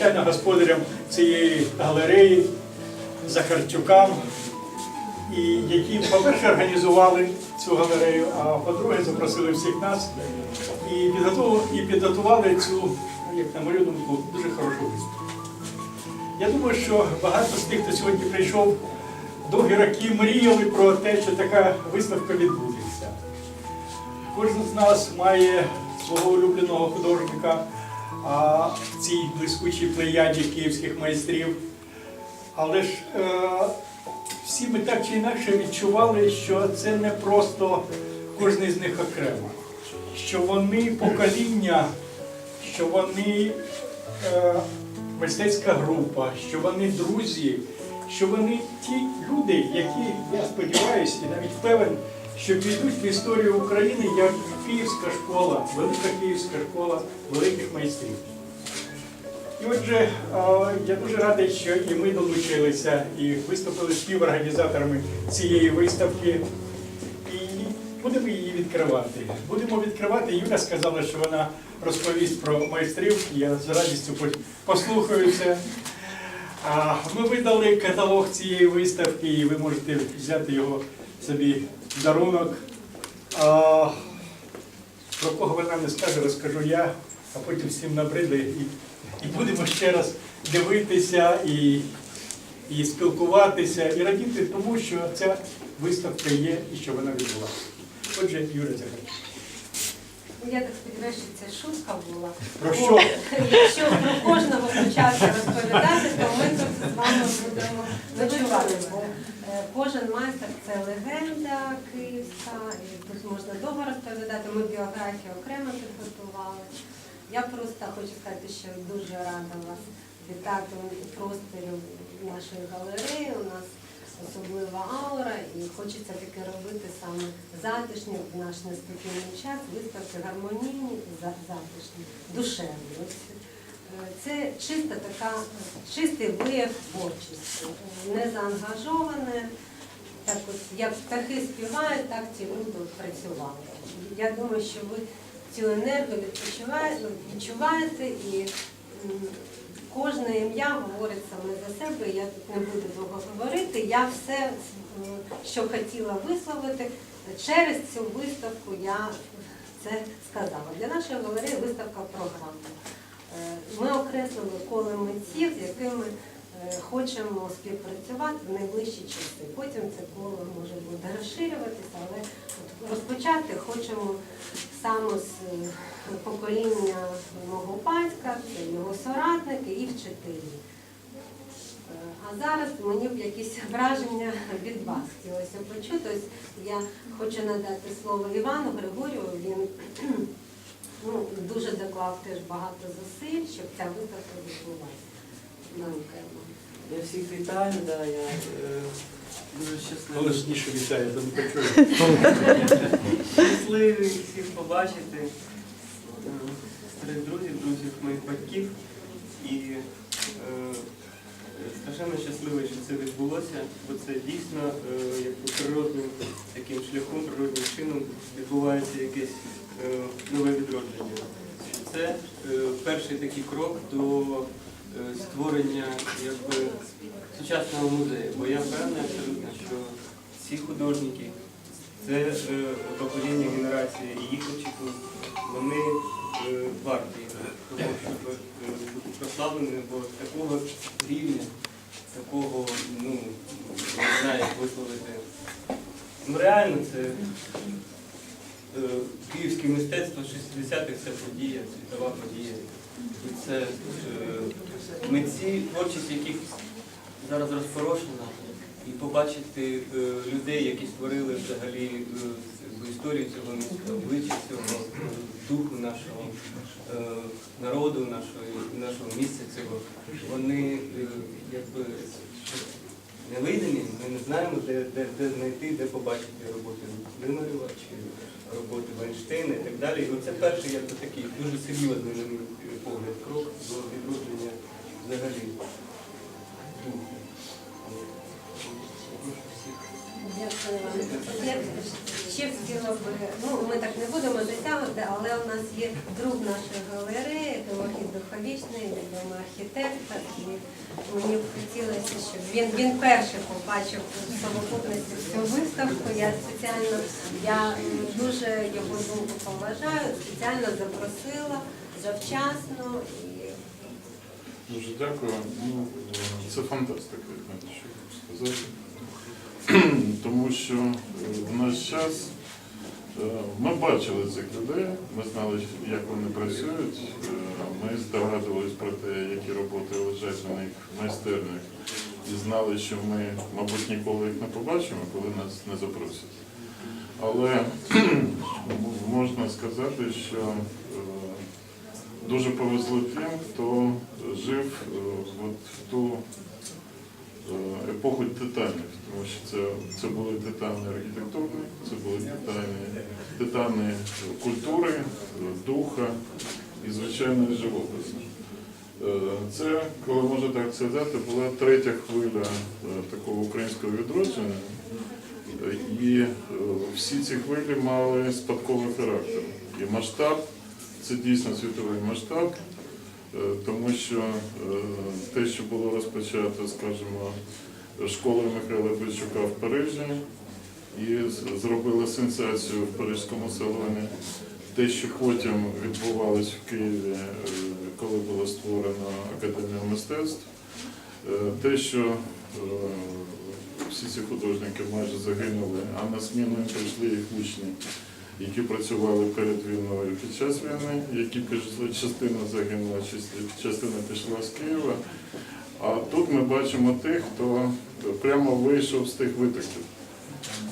звичайно, господарям цієї галереї Захарчукам, і які, по-перше, організували цю галерею, а по-друге, запросили всіх нас і підготували, цю, як на мою думку, дуже хорошу виставку. Я думаю, що багато з тих, хто сьогодні прийшов, довгі роки мріяли про те, що така виставка відбудеться. Кожен з нас має свого улюбленого художника а, в цій блискучій плеяді київських майстрів. Але ж е, всі ми так чи інакше відчували, що це не просто кожен з них окремо, що вони покоління, що вони е, мистецька група, що вони друзі, що вони ті люди, які, я сподіваюся, і навіть певен, що підуть в історію України як Київська школа, велика Київська школа великих майстрів. І отже, я дуже радий, що і ми долучилися і виступили співорганізаторами цієї виставки. І будемо її відкривати. Будемо відкривати. Юля сказала, що вона розповість про майстрів. Я з радістю по- послухаю це. Ми видали каталог цієї виставки, і ви можете взяти його собі дарунок. А, Про кого вона не скаже, розкажу я, а потім всім набриде і, і будемо ще раз дивитися і, і спілкуватися, і радіти тому, що ця виставка є і що вона відбулася. Отже, Юрій Захар. Ну, Я так сподіваюся, що це шутка була. Про Бо що? Якщо про кожного почати розповідати, то ми тут з вами будемо ночувати. Бо е, кожен майстер це легенда київська, і тут можна довго розповідати. Ми біографію окремо підготували. Я просто хочу сказати, що дуже рада вас вітати у просторі нашої галереї. У нас особлива аура, і хочеться таке робити саме затишні в наш неспокійний час, виставки гармонійні, за- затишні, душевні. Е, Це чиста така, чистий вияв творчості, не заангажоване. Так от, як птахи співають, так ці люди працювали. Я думаю, що ви цю енергію відчуваєте, і кожне ім'я говорить саме за себе. Я тут не буду довго говорити. Я все, що хотіла висловити, через цю виставку я це сказала. Для нашої галереї виставка програма. Е, Ми окреслили коло митців, з якими е, хочемо співпрацювати в найближчі часи. Потім це коло може буде розширюватися, але розпочати хочемо саме з е, покоління мого батька, його соратники і вчителі. Е, А зараз мені б якісь враження від вас хотілося почути. Ось я хочу надати слово Івану Григорію. Він ну, дуже доклав теж багато зусиль, щоб ця виставка відбулася. Я всіх вітаю, да, я е, дуже щасливий. Голосніше вітаю, я не почую. Щасливий всіх побачити, е, старих друзів, друзів моїх батьків. І е, страшенно щасливий, що це відбулося, бо це дійсно е, якби природним таким шляхом, природним чином відбувається якесь е, нове відродження. Це е, перший такий крок до створення якби, сучасного музею. Бо я впевнений абсолютно, що ці художники, це е, покоління генерації і їх очікують, вони е, варті того, щоб е, бути прославленими, бо такого рівня, такого, ну, не знаю, як висловити. Ну реально це е, київське мистецтво 60-х це подія, світова подія. І це е, митці, творчість яких зараз розпорошена, і побачити е, людей, які створили взагалі е, історію цього міста, обличчя цього е, духу нашого е, народу, нашої, нашого місця цього, вони е, якби невидимі, ми не знаємо, де, де, де знайти, де побачити роботи Лимарєва чи роботи Вайнштейна і так далі. І оце перший як такий дуже серйозний, на мій погляд, крок до відродження взагалі духу. Дякую вам. Б, ну ми так не будемо затягувати, але у нас є друг нашої галереї, Тимохій Духовічний, відомий архітектор. І мені б хотілося, щоб він, він перший побачив у совокупності цю виставку. Я спеціально, я дуже його думку поважаю, спеціально запросила завчасно і Дуже дякую. Ну, це фантастика, що сказати. Тому що е, в наш час е, ми бачили цих людей, ми знали, як вони працюють, е, ми здогадувались про те, які роботи лежать на них майстернях, і знали, що ми, мабуть, ніколи їх не побачимо, коли нас не запросять. Але можна сказати, що дуже повезло тим, хто жив от в ту епоху титанів, тому що це, це були титани архітектурні, це були титани, титани культури, духа і звичайної живопису. Е, Це, коли можна так сказати, була третя хвиля е, такого українського відродження. І е, всі ці хвилі мали спадковий характер. І масштаб це дійсно світовий масштаб, тому що те, що було розпочато, скажімо, школою Михайла Бичука в Парижі, і зробили сенсацію в Паризькому салоні. Те, що потім відбувалось в Києві, е, коли було створено Академію мистецтв, е, те, що е, всі ці художники майже загинули, а на зміну прийшли їх учні, які працювали перед війною під час війни, які пішли, частина загинула, частина пішла з Києва. А тут ми бачимо тих, хто прямо вийшов з тих витоків.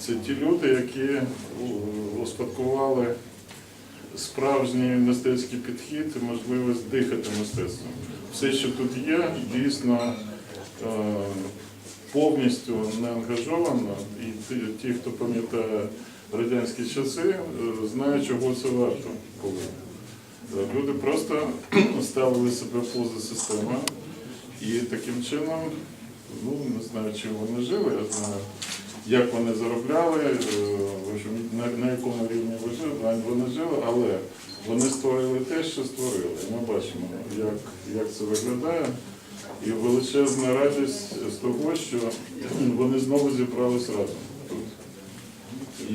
Це ті люди, які успадкували справжній мистецький підхід і можливість дихати мистецтвом. Все, що тут є, дійсно е, повністю не ангажовано, і ті, хто пам'ятає радянські часи, е, знають, чого це варто. Е, Люди просто ставили себе поза системою і таким чином, ну не знаю, чим вони жили, я знаю, як вони заробляли, е, на, якому рівні вони жили, але вони створили те, що створили. Ми бачимо, як, як це виглядає. І величезна радість з того, що вони знову зібрались разом тут.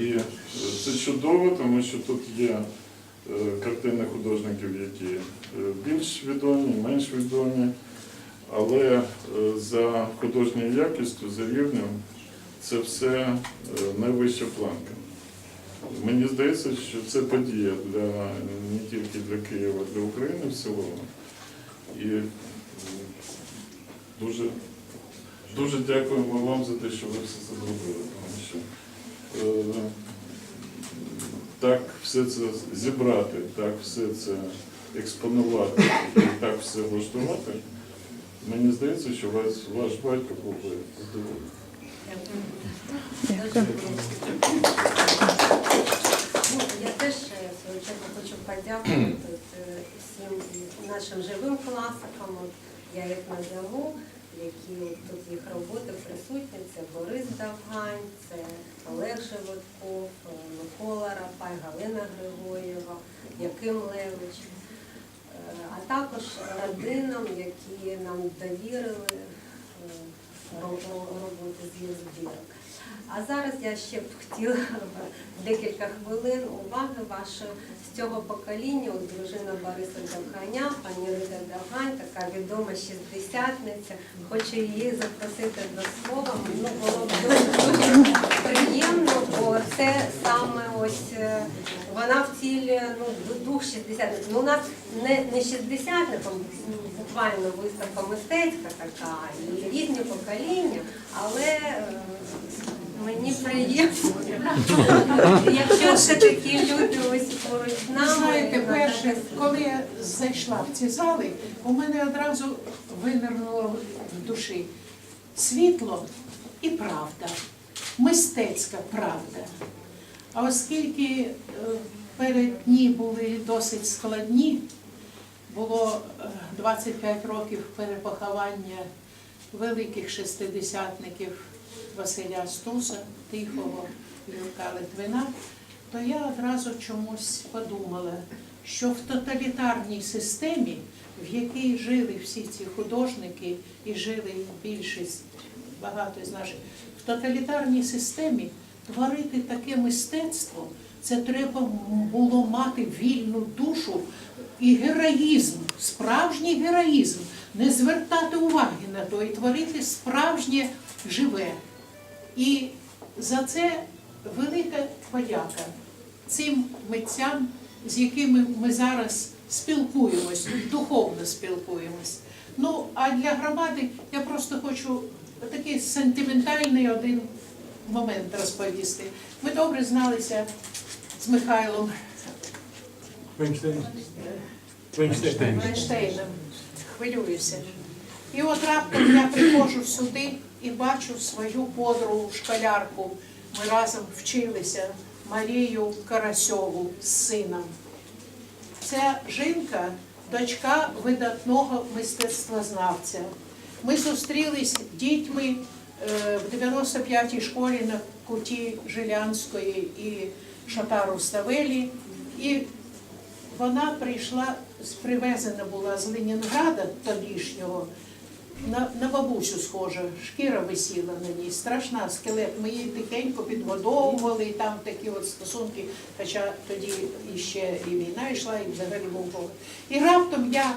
І це чудово, тому що тут є е, картини художників, які е, більш відомі, менш відомі, але е, за художньою якістю, за рівнем, це все е, найвища планка. Мені здається, що це подія для не тільки для Києва, для України в цілому. І дуже, дуже дякуємо вам за те, що ви все це зробили. Тому що е, так все це зібрати, так все це експонувати і так все влаштувати. Мені здається, що ваш, ваш батько був би задоволений. Ну, Я теж е, в свою чергу хочу подякувати е, всім нашим живим класикам. От Я їх назову, які от тут їх роботи присутні. Це Борис Давгань, це Олег Животков, е, Микола Рапай, Галина Григорєва, Яким Левич. А також родинам, які нам довірили е, ро- ро- роботу з їх. А зараз я ще б хотіла декілька хвилин уваги вашої з цього покоління. От дружина Бориса Довганя, пані Рита Довгань, така відома шістдесятниця. Хочу її запросити до слова. Ну, було б дуже приємно, бо це саме ось е, вона втілює ну, ду- дух шістдесятниць. Ну, у нас не, не шістдесятником, буквально виставка мистецька така, і різні покоління, але е, мені приємно, якщо все такі люди ось поруч з нами. знаєте, перше, коли я зайшла в ці зали, у мене одразу винирнуло в душі світло і правда, мистецька правда. А оскільки е, перед дні були досить складні, було е, 25 років перепоховання великих шестидесятників Василя Стуса, Тихого, Юрка Литвина, то я одразу чомусь подумала, що в тоталітарній системі, в якій жили всі ці художники і жили більшість, багато з наших, тоталітарній системі творити таке мистецтво, це треба було мати вільну душу і героїзм, справжній героїзм, не звертати уваги на то і творити справжнє живе. І за це велика подяка цим митцям, з якими ми зараз спілкуємось, духовно спілкуємось. Ну, а для громади я просто хочу такий сентиментальний один момент розповісти. Ми добре зналися з Михайлом. Вейнштейн. Хвилююся. І от раптом я приходжу сюди і бачу свою подругу, школярку. Ми разом вчилися Марію Карасьову з сином. Ця жінка дочка видатного мистецтвознавця. Ми зустрілись дітьми е, в 95-й школі на куті Жилянської і Шатару Ставелі. І вона прийшла, привезена була з Ленінграда тодішнього, на, на бабусю схожа, шкіра висіла на ній, страшна скелет. Ми її тихенько підгодовували, і там такі от стосунки, хоча тоді іще і війна йшла, і взагалі був голод. І раптом я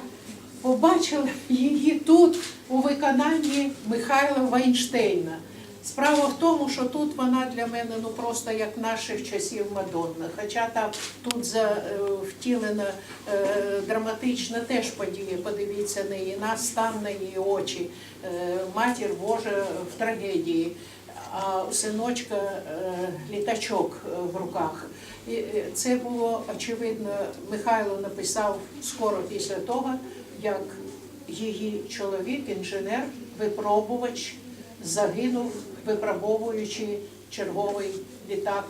побачила її тут у виконанні Михайла Вайнштейна. Справа в тому, що тут вона для мене ну просто як наших часів Мадонна. Хоча там тут за, е, втілена е, драматична теж подія. Подивіться на її настан на її очі, е, матір Божа в трагедії, а синочка е, літачок е, в руках. І е, це було очевидно. Михайло написав скоро після того, як її чоловік, інженер, випробувач, загинув, випробовуючи черговий літак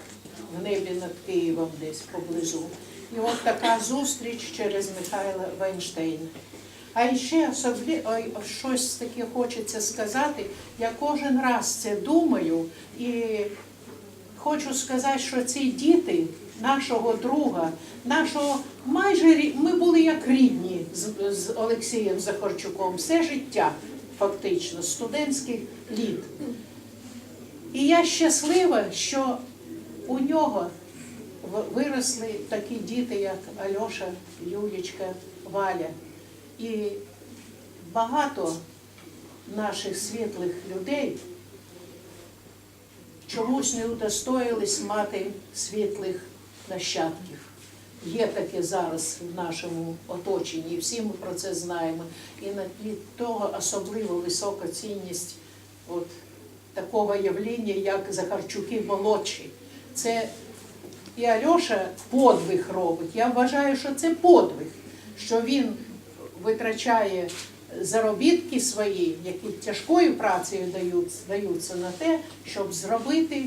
в небі над Києвом десь поблизу. І от така зустріч через Михайла Вайнштейна. А ще особливо щось таке хочеться сказати. Я кожен раз це думаю і хочу сказати, що ці діти нашого друга, нашого майже ми були як рідні з, з Олексієм Захарчуком все життя, фактично, студентських літ. І я щаслива, що у нього виросли такі діти, як Альоша, Юлічка, Валя. І багато наших світлих людей чомусь не удостоїлись мати світлих нащадків. Є таке зараз в нашому оточенні, і всі ми про це знаємо. І на тлі того особливо висока цінність от, такого явлення, як Захарчуки молодші. Це і Альоша подвиг робить. Я вважаю, що це подвиг, що він витрачає заробітки свої, які тяжкою працею даються, на те, щоб зробити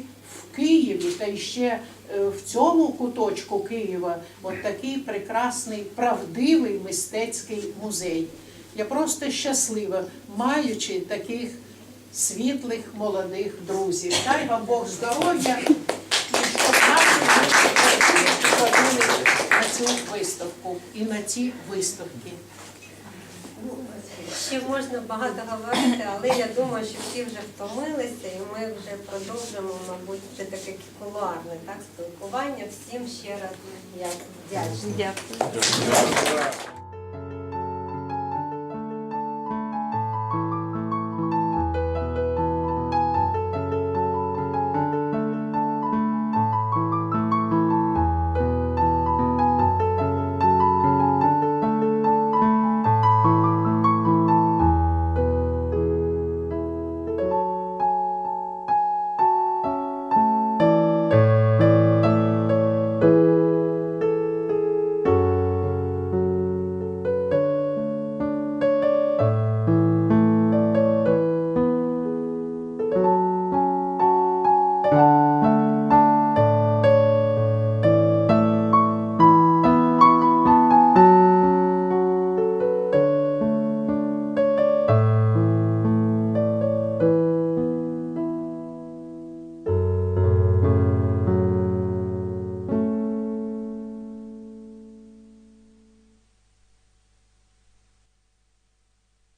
Києві та ще е, в цьому куточку Києва от такий прекрасний, правдивий мистецький музей. Я просто щаслива, маючи таких світлих молодих друзів. Дай вам Бог здоров'я і щоб наші ходили на цю виставку і на ці виставки. Ще можна багато говорити, але я думаю, що всі вже втомилися, і ми вже продовжимо, мабуть, це таке кулуарне так, спілкування. Всім ще раз я вдячна. Дякую. Дякую.